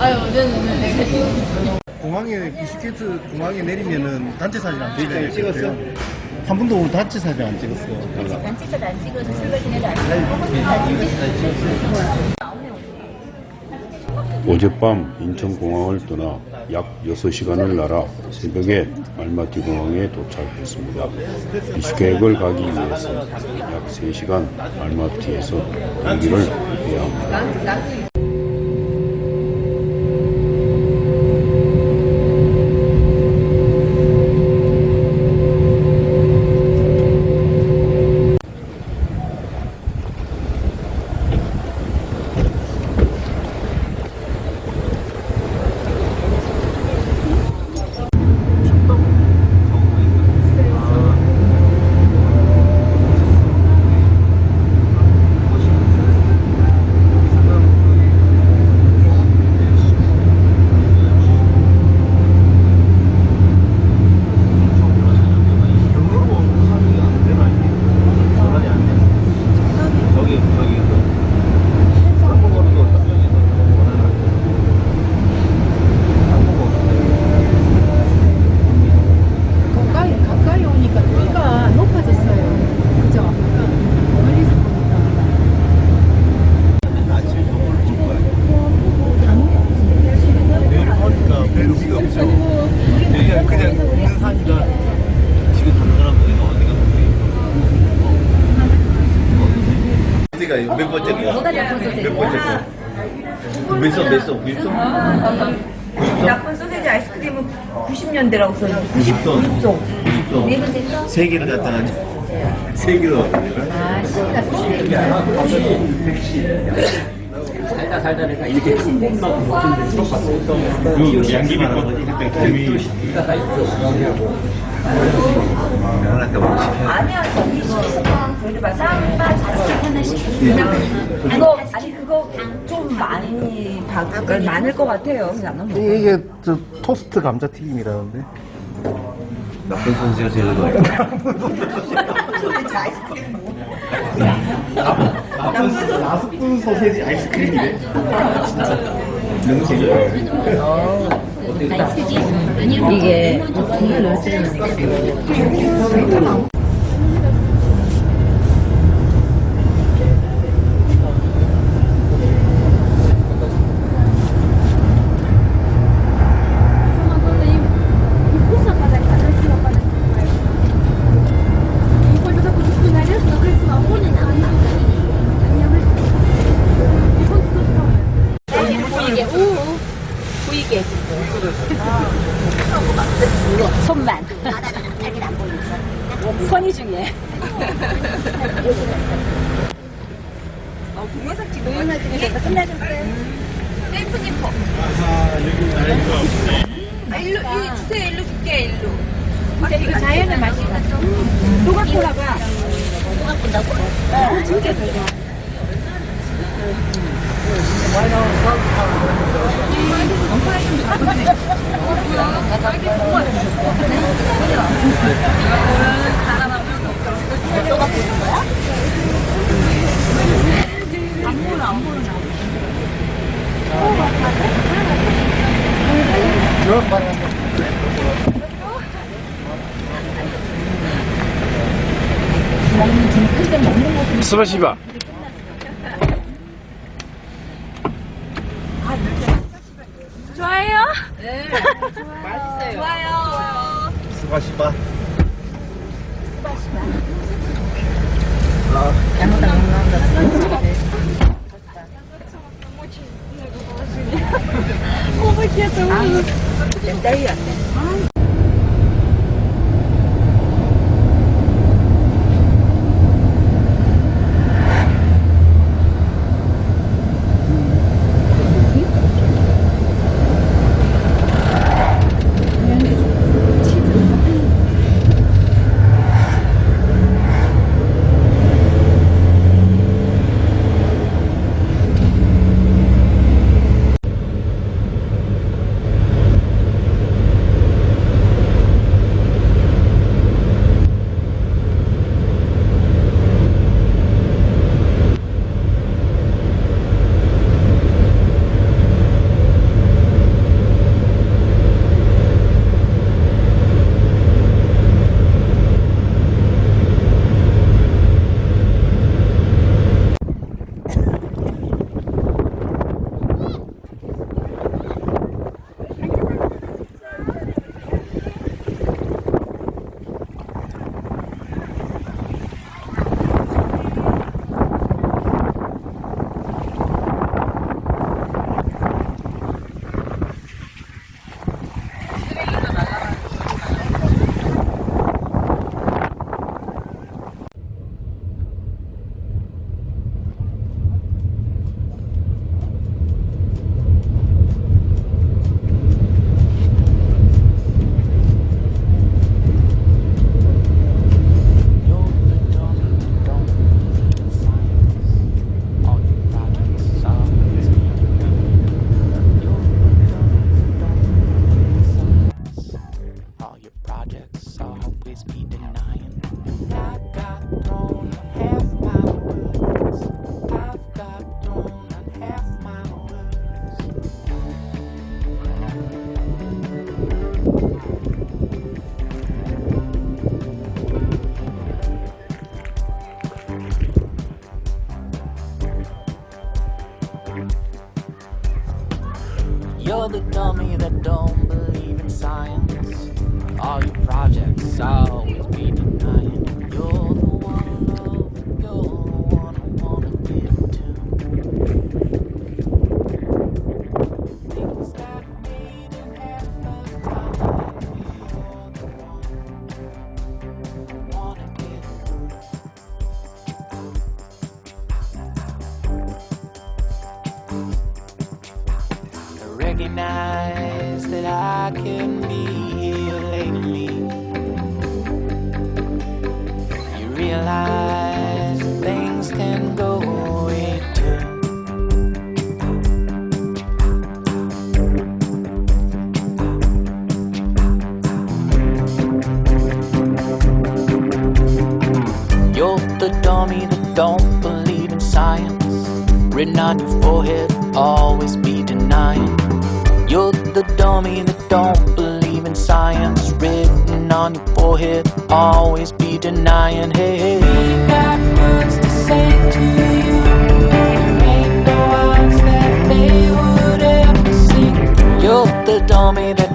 아유. 공항에 비스케트 공항에 내리면은 단체 사진 안 찍어요. 찍었어? 한 번도 오늘 단체 사진 안 찍었어. 단체샷 안 찍어서 설거지내도 안 찍고 어젯밤 인천공항을 떠나 약 6시간을 날아 새벽에 알마티 공항에 도착했습니다. 비슈케크를 가기 위해서 약 3시간 알마티에서 대기를 해야 합니다. 가까이, 가까이 오니까 위가 높아졌어요. 그죠? 멀리서 보니까. 내려오니까 별 의미가 없죠. 그냥 그냥 있는 산이라 지금 가는 사람들이 어디가 어디가 몇 번째야? 뭐가 나쁜 소세지? 몇 번째? 몇 소? 몇 소? 90소? 나쁜 소세지 아이스크림은 90년대라고 써요. 90소. 90소. 90소. 네 번째 거? 세 개를 갖다가 세 개를 아, 씨가 소세지. 그 양귀비 거지 그때 김이 하나 더 아니야, 저기 그래도 막 쌈바 자식 하나씩. 그거, 아니, 그거 좀 많이, 바, 많을 것 같아요. 그래서 안 먹는 거. 이게 저 토스트 감자튀김이라는데. 나쁜 선수가 제일 좋아요. 소세지 아이스크림 뭐. 나스푼 소세지 아이스크림이래 진짜. 너무 재밌어 이게 보이게 손만 선이 중에 동영상 찍어. 동영상 중에서 끝나셨어요 셀프님 거. 아, 일로, 이 주세요. 일로 줄게, 일로. 근데 이거 자연의 맛이 녹아코라가 녹아콘다고? 어 진짜 좋아 스바시바. 네. 맛있어요. 좋아요. 수고하시바. 수고하시바. 아, 잘못 안 나온다. Очень много положили. Оба кета. Дай я. The dummy that don't believe in science. All your projects always be denying. You're Can be here lately. You realize things can go away too. You're the dummy that don't believe in science. Written on your forehead, always be denying. You're the dummy that don't believe in science. Written on your forehead, always be denying. Hey, hey. We got words to say to you. Ain't no odds that they would ever see. You're the dummy that